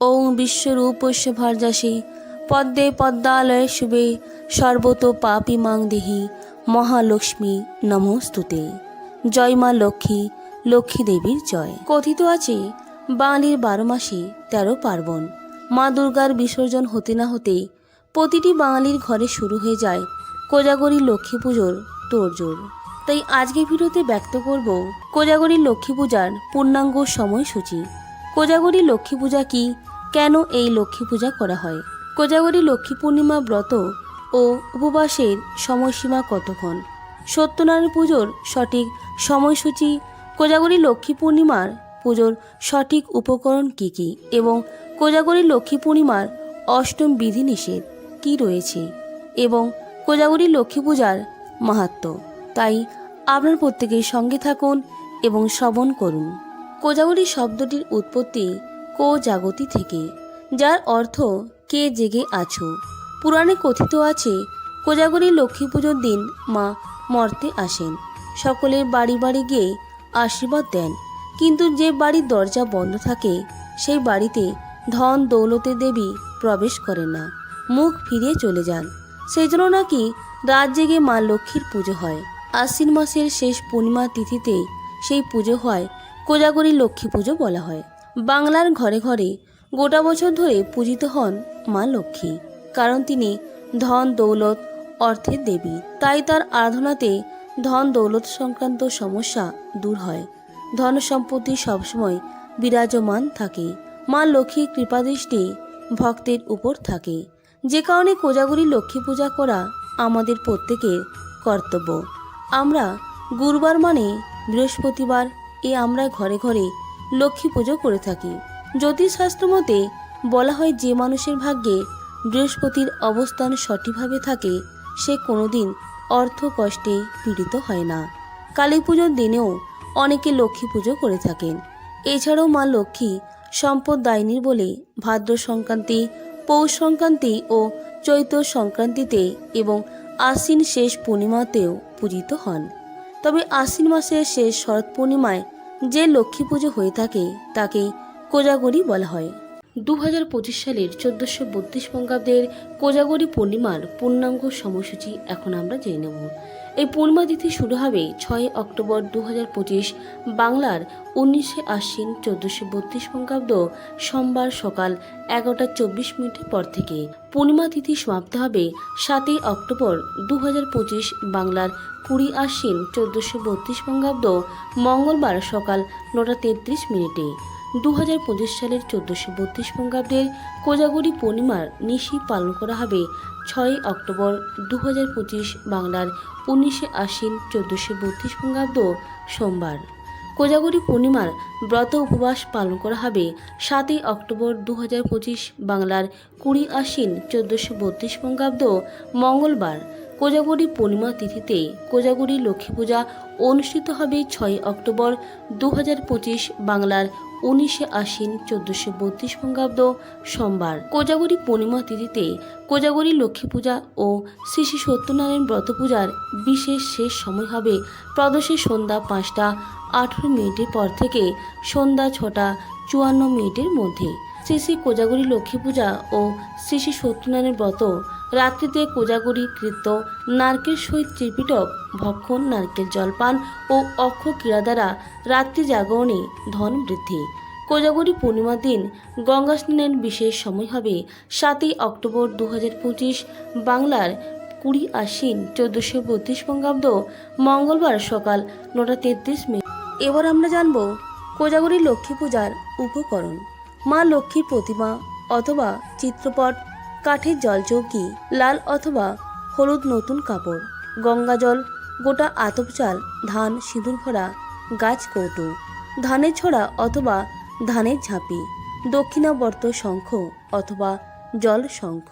ওং বিশ্বরূপস্য ভার্যাসে। পদ্মে পদ্মালয়ে শুভে। সর্বত পাপি মাং দেহি। মহালক্ষ্মী নমস্তুতে জয় মা লক্ষ্মী। লক্ষ্মী দেবীর জয়। কথিত আছে, বাঙালির বারো মাসে তেরো পার্বণ। মা দুর্গার বিসর্জন হতে না হতেই প্রতিটি বাঙালির ঘরে শুরু হয়ে যায় কোজাগরী লক্ষ্মী পুজোর তোড়জোড়। তাই আজকে ভিডিওতে ব্যক্ত করব, কোজাগরী লক্ষ্মী পূজার পূর্ণাঙ্গ সময়সূচি। কোজাগরী লক্ষ্মী পূজা কি? কেন এই লক্ষ্মী পূজা করা হয়? কোজাগরী লক্ষ্মী পূর্ণিমা ব্রত ও উপবাসের সময়সীমা কতক্ষণ? সত্যনারায়ণ পুজোর সঠিক সময়সূচি, কোজাগরী লক্ষ্মী পূর্ণিমার পুজোর সঠিক উপকরণ কী কী এবং কোজাগরী লক্ষ্মী পূর্ণিমার অষ্টম বিধিনিষেধ কী রয়েছে এবং কোজাগরী লক্ষ্মী পূজার মাহাত্ম্য তাই আপনার প্রত্যেকের সঙ্গে থাকুন এবং শ্রবণ করুন। কোজাগরী শব্দটির উৎপত্তি কো জাগতি থেকে, যার অর্থ কে জেগে আছো। পুরাণে কথিত আছে, কোজাগরী লক্ষ্মী পুজোর দিন মা মর্তে আসেন। সকলের বাড়ি বাড়ি গিয়ে আশীর্বাদ দেন। কিন্তু যে বাড়ির দরজা বন্ধ থাকে, সেই বাড়িতে ধন দৌলতে দেবী প্রবেশ করেন না। মুখ ফিরিয়ে চলে যান। সেই জন্য নাকি রাত জেগে মা লক্ষ্মীর পুজো হয়। আশ্বিন মাসের শেষ পূর্ণিমা তিথিতে সেই পুজো হয় কোজাগরী লক্ষ্মী পুজো বলা হয়। বাংলার ঘরে ঘরে গোটা বছর ধরে পূজিত হন মা লক্ষ্মী। কারণ তিনি ধন, দৌলত, অর্থের দেবী। তাই তার আরাধনাতে ধন, দৌলত সংক্রান্ত সমস্যা দূর হয়। ধন সম্পত্তি সবসময় বিরাজমান থাকে। মা লক্ষ্মীর কৃপাদৃষ্টি ভক্তের উপর থাকে। যে কারণে কোজাগরী লক্ষ্মী পূজা করা আমাদের প্রত্যেকের কর্তব্য। আমরা গুরুবার মানে বৃহস্পতিবার এ আমরা ঘরে ঘরে লক্ষ্মী পুজো করে থাকি। জ্যোতিষশাস্ত্র মতে বলা হয় যে মানুষের ভাগ্যে বৃহস্পতির অবস্থান সঠিকভাবে থাকে, সে কোনোদিন অর্থ কষ্টে পীড়িত হয় না। কালী পুজোর দিনেও অনেকে লক্ষ্মী পুজো করে থাকেন। এছাড়াও মা লক্ষ্মী সম্পদ দায়নীর বলে ভাদ্র সংক্রান্তি, পৌষ সংক্রান্তি ও চৈত্র সংক্রান্তিতে এবং আশ্বিন শেষ পূর্ণিমাতেও পূজিত হন। তবে আশ্বিন মাসের শেষ শরৎ পূর্ণিমায় যে লক্ষ্মী পুজো হয়ে থাকে তাকে কোজাগরি বলা হয়। দু হাজার পঁচিশ সালের চোদ্দোশো বত্রিশ বঙ্গাব্দের কোজাগরি পূর্ণিমার পূর্ণাঙ্গ সময়সূচি এখন আমরা জেনে নেব। এই পূর্ণিমা তিথি শুরু হবে ছয় অক্টোবর দু হাজার পঁচিশ বাংলার উনিশে আশ্বিন চোদ্দোশো বত্রিশ বঙ্গাব্দ সোমবার সকাল এগারোটা চব্বিশ মিনিটের পর থেকে। পূর্ণিমা তিথি সমাপ্ত হবে সাতই অক্টোবর দু হাজার পঁচিশ বাংলার কুড়ি আশ্বিন চোদ্দোশো বত্রিশ বঙ্গাব্দ মঙ্গলবার সকাল নটা তেত্রিশ মিনিটে। দু হাজার পঁচিশ সালের চোদ্দোশো বত্রিশ বঙ্গাব্দের কোজাগরী পূর্ণিমার নিশি পালন করা হবে ছয়ই অক্টোবর দু হাজার পঁচিশ বাংলার উনিশে আশ্বিন চোদ্দোশো বত্রিশ বঙ্গাব্দ সোমবার। কোজাগরী পূর্ণিমার ব্রত উপবাস পালন করা হবে সাতই অক্টোবর দু হাজার পঁচিশ বাংলার কুড়ি আশ্বিন চোদ্দোশো বত্রিশ বঙ্গাব্দ মঙ্গলবার। কোজাগরী পূর্ণিমা তিথিতে কোজাগরী লক্ষ্মী পূজা অনুষ্ঠিত হবে ছয় অক্টোবর দু হাজার পঁচিশ বাংলার উনিশে আশ্বিন চোদ্দশো বত্রিশ বঙ্গাব্দ সোমবার। কোজাগরি পূর্ণিমা তিথিতে কোজাগরি লক্ষ্মী পূজা ও শ্রী শ্রী সত্যনারায়ণ ব্রত পূজার বিশেষ শেষ সময় হবে প্রদোষে সন্ধ্যা পাঁচটা আঠেরো মিনিটের পর থেকে সন্ধ্যা ছটা চুয়ান্ন মিনিটের মধ্যে। শ্রী শ্রী কোজাগরী লক্ষ্মী পূজা ও শ্রী শ্রী সত্যনারায়ণ ব্রত, রাত্রিতে কোজাগরী কৃত্য, নারকেল সহিত ত্রিপিটক, ভক্ষণ, নারকেল জলপান ও অক্ষ ক্রীড়া দ্বারা রাত্রি জাগরণে ধন বৃদ্ধি। কোজাগরী পূর্ণিমার দিন গঙ্গা স্নানের বিশেষ সময় হবে সাতই অক্টোবর দু হাজার পঁচিশ বাংলার কুড়ি আশ্বিন চোদ্দোশো বত্রিশ বঙ্গাব্দ মঙ্গলবার সকাল নটা তেত্রিশ মিনিট। এবার আমরা জানব কোজাগরী লক্ষ্মী পূজার উপকরণ। মা লক্ষ্মীর প্রতিমা অথবা চিত্রপট, কাঠের জলচৌকি, লাল অথবা হলুদ নতুন কাপড়, গঙ্গা জল, গোটা আতপ চাল, ধান, সিঁদুর ভরা গাছ কৌটো, ধানের ছড়া অথবা ধানের ঝাঁপি, দক্ষিণাবর্ত শঙ্খ অথবা জল শঙ্খ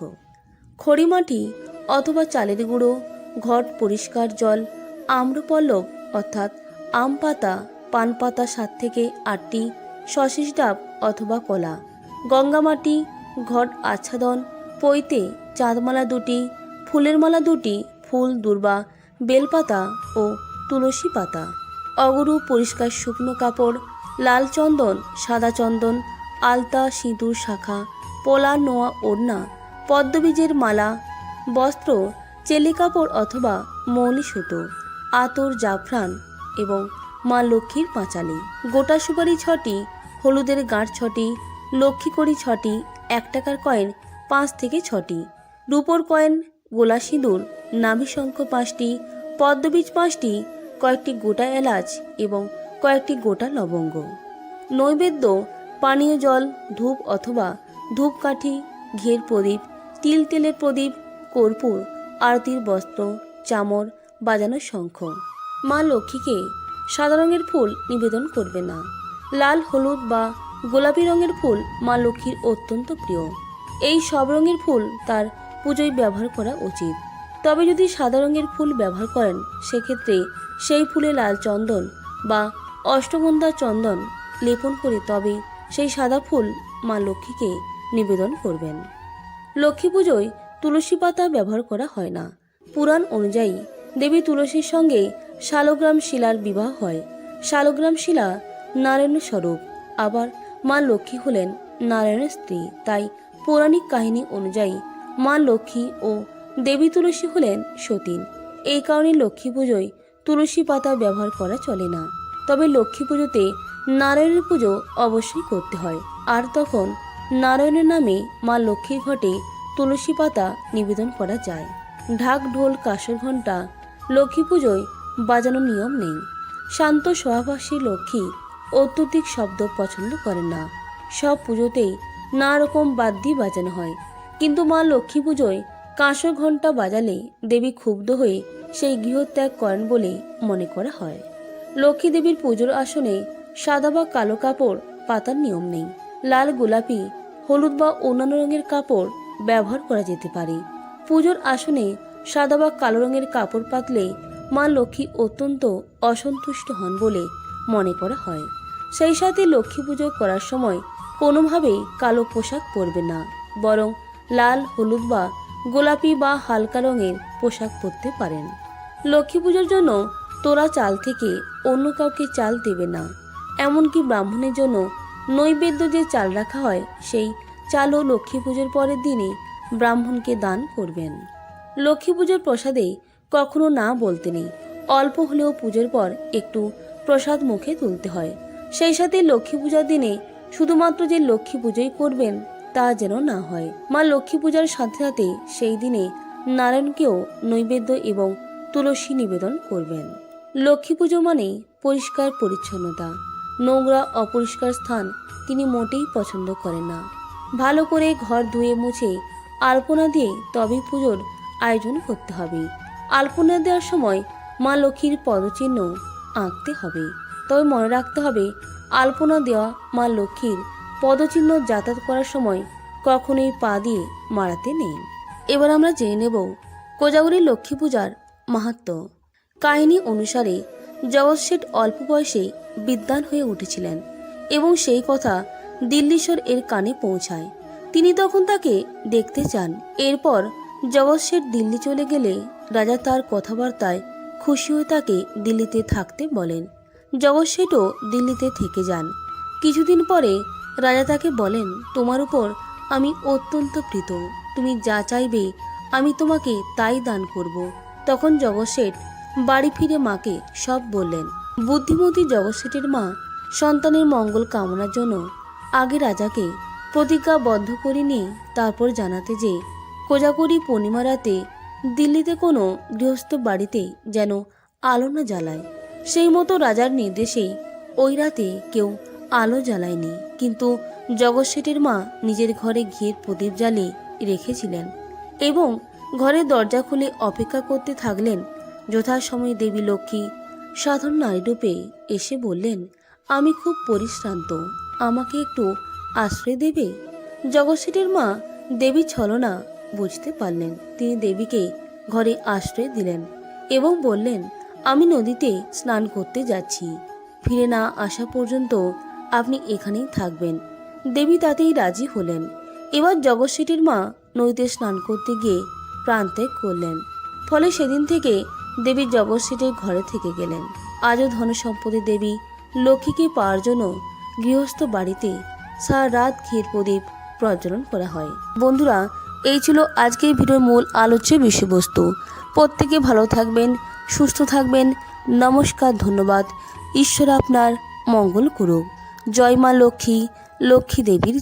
খড়িমাটি অথবা চালের গুঁড়ো, ঘট পরিষ্কার জল, আম্রপল্লব অর্থাৎ আম পাতা, পান পাতা সাত থেকে আটটি সশিস ডাব অথবা কলা। গঙ্গামাটি, ঘট আচ্ছাদন, পৈতে চাঁদমালা দুটি, ফুলের মালা দুটি, ফুল, দুর্বা, বেলপাতা ও তুলসী পাতা। অগরু পরিষ্কার শুকনো কাপড়, লাল চন্দন, সাদা চন্দন, আলতা, সিঁদুর শাখা, পোলা, নোয়া, ওড়না, পদ্মবীজের মালা, বস্ত্র, চেলি কাপড় অথবা মৌলি সুতো, আতর, জাফরান এবং মা লক্ষ্মীর পাঁচালি। গোটা সুপারি ছটি হলুদের গাঁট ছটি, লক্ষ্মী কড়ি ছটি, এক টাকার কয়েন, পাঁচ থেকে ছটি। রূপোর কয়েন গোলা সিঁদুর নাভি শঙ্খ পাঁচটি, পদ্মবীজ পাঁচটি, কয়েকটি গোটা এলাচ এবং কয়েকটি গোটা লবঙ্গ। নৈবেদ্য, পানীয় জল, ধূপ অথবা ধূপকাঠি, ঘের প্রদীপ, তিল তেলের প্রদীপ, কর্পূর, আরতির বস্ত্র, চামর বাজানো শঙ্খ। মা লক্ষ্মীকে সাদা রঙের ফুল নিবেদন করবে না। লাল, হলুদ বা গোলাপি রঙের ফুল মা লক্ষ্মীর অত্যন্ত প্রিয়। এই সব রঙের ফুল তার পুজোয় ব্যবহার করা উচিত। তবে যদি সাদা রঙের ফুল ব্যবহার করেন, সেক্ষেত্রে সেই ফুলে লাল চন্দন বা অষ্টগন্ধা চন্দন লেপন করে তবে সেই সাদা ফুল মা লক্ষ্মীকে নিবেদন করবেন। লক্ষ্মী পুজোয় তুলসী পাতা ব্যবহার করা হয় না। পুরাণ অনুযায়ী দেবী তুলসীর সঙ্গে শালগ্রাম শিলার বিবাহ হয়। শালগ্রাম শিলা নারায়ণের স্বরূপ। আবার মা লক্ষ্মী হলেন নারায়ণের স্ত্রী। তাই পৌরাণিক কাহিনী অনুযায়ী মা লক্ষ্মী ও দেবী তুলসী হলেন সতীন। এই কারণে লক্ষ্মী পুজোয় তুলসী পাতা ব্যবহার করা চলে না। তবে লক্ষ্মী পুজোতে নারায়ণের পুজো অবশ্যই করতে হয়। আর তখন নারায়ণের নামে মা লক্ষ্মীর ঘটে তুলসী পাতা নিবেদন করা যায়। ঢাক, ঢোল, কাসর, ঘণ্টা লক্ষ্মী পুজোয় বাজানোর নিয়ম নেই। শান্ত স্বভাবাসী লক্ষ্মী অত্যধিক শব্দ পছন্দ করেন না। সব পুজোতেই নানা রকম বাদ্যি বাজানো হয়। কিন্তু মা লক্ষ্মী পুজোয় কাঁসর ঘণ্টা বাজালে দেবী ক্ষুব্ধ হয়ে সেই গৃহত্যাগ করেন বলে মনে করা হয়। লক্ষ্মী দেবীর পুজোর আসনে সাদা বা কালো কাপড় পাতার নিয়ম নেই। লাল গোলাপি, হলুদ বা অন্যান্য রঙের কাপড় ব্যবহার করা যেতে পারে। পুজোর আসনে সাদা বা কালো রঙের কাপড় পাতলে মা লক্ষ্মী অত্যন্ত অসন্তুষ্ট হন বলে মনে করা হয়। সেই সাথে লক্ষ্মী পুজো করার সময় কোনোভাবেই কালো পোশাক পরবে না, বরং লাল, হলুদ বা গোলাপি বা হালকা রঙের পোশাক পরতে পারেন। লক্ষ্মী পুজোর জন্য তোরা চাল থেকে অন্য কাউকে চাল দেবে না, এমনকি ব্রাহ্মণের জন্য নৈবেদ্য যে চাল রাখা হয়, সেই চালও লক্ষ্মী পুজোর পরের দিনে ব্রাহ্মণকে দান করবেন। লক্ষ্মী পুজোর প্রসাদে কখনো না বলতে নেই, অল্প হলেও পুজোর পর একটু প্রসাদ মুখে তুলতে হয়। সেই সাথে লক্ষ্মী পূজার দিনে শুধুমাত্র যে লক্ষ্মী পুজোই করবেন তা যেন না হয়। মা লক্ষ্মী পূজার সাথে সাথে সেই দিনে নারায়ণকেও নৈবেদ্য এবং তুলসী নিবেদন করবেন। লক্ষ্মী পুজো মানেই পরিষ্কার পরিচ্ছন্নতা। নোংরা, অপরিষ্কার স্থান তিনি মোটেই পছন্দ করেন না। ভালো করে ঘর ধুয়ে মুছে আলপনা দিয়ে তবেই পুজোর আয়োজন করতে হবে। আলপনা দেওয়ার সময় মা লক্ষ্মীর পদচিহ্ন আঁকতে হবে। তবে মনে রাখতে হবে, আলপনা দেওয়া মা লক্ষ্মীর পদচিহ্ন যাতায়াত করার সময় কখনোই পা দিয়ে মারাতে নেই। এবার আমরা জেনে নেব কোজাগরী লক্ষ্মী পূজার মাহাত্ম্য কাহিনী অনুসারে জগৎ শেঠ অল্প বয়সে বিদ্বান হয়ে উঠেছিলেন এবং সেই কথা দিল্লীশ্বর এর কানে পৌঁছায়। তিনি তখন তাকে দেখতে চান। এরপর জগৎ শেঠ দিল্লি চলে গেলে রাজা তার কথাবার্তায় খুশি হয়ে তাকে দিল্লিতে থাকতে বলেন। জগৎ দিল্লিতে থেকে যান। কিছুদিন পরে রাজা তাকে বলেন, তোমার উপর আমি অত্যন্ত প্রীত। তুমি যা চাইবে, আমি তোমাকে তাই দান করব। তখন জগৎ বাড়ি ফিরে মাকে সব বললেন। বুদ্ধিমতী জগৎ মা সন্তানের মঙ্গল কামনার জন্য আগে রাজাকে প্রতিজ্ঞাবদ্ধ করে নিয়ে তারপর জানাতে যে, কোজাগরি পূর্ণিমা রাতে দিল্লিতে কোনো গৃহস্থ বাড়িতে যেন আলো না জ্বালায়। সেই মতো রাজার নির্দেশেই ওই রাতে কেউ আলো জ্বালায়নি। কিন্তু জগৎ মা নিজের ঘরে ঘিয়ের প্রদীপ জ্বালিয়ে রেখেছিলেন এবং ঘরের দরজা খুলে অপেক্ষা করতে থাকলেন যথাসময়ে দেবী লক্ষ্মী। সাধারণ নারীরূপে এসে বললেন, আমি খুব পরিশ্রান্ত, আমাকে একটু আশ্রয় দেবে? জগৎশেঠের মা দেবী ছলনা বুঝতে পারলেন। তিনি দেবীকে ঘরে আশ্রয় দিলেন এবং বললেন আমি নদীতে স্নান করতে যাচ্ছি। ফিরে না আসা পর্যন্ত আপনি এখানেই থাকবেন। দেবী তাতেই রাজি হলেন। এবার জগৎ মা নদীতে স্নান করতে গিয়ে প্রাণত্যাগ করলেন। ফলে সেদিন থেকে দেবী জগৎ ঘরে থেকে গেলেন। আজও ধনসম্পদের দেবী লক্ষ্মীকে পাওয়ার জন্য গৃহস্থ বাড়িতে সারা রাত ঘির প্রদীপ প্রজ্বলন করা হয়। বন্ধুরা, এই ছিল আজকের ভিডিওর মূল আলোচ্য বিষয়বস্তু। প্রত্যেকে ভালো থাকবেন, সুস্থ থাকবেন। নমস্কার, ধন্যবাদ। ঈশ্বর আপনার মঙ্গল করুক। জয় মা লক্ষ্মী লক্ষ্মী দেবীর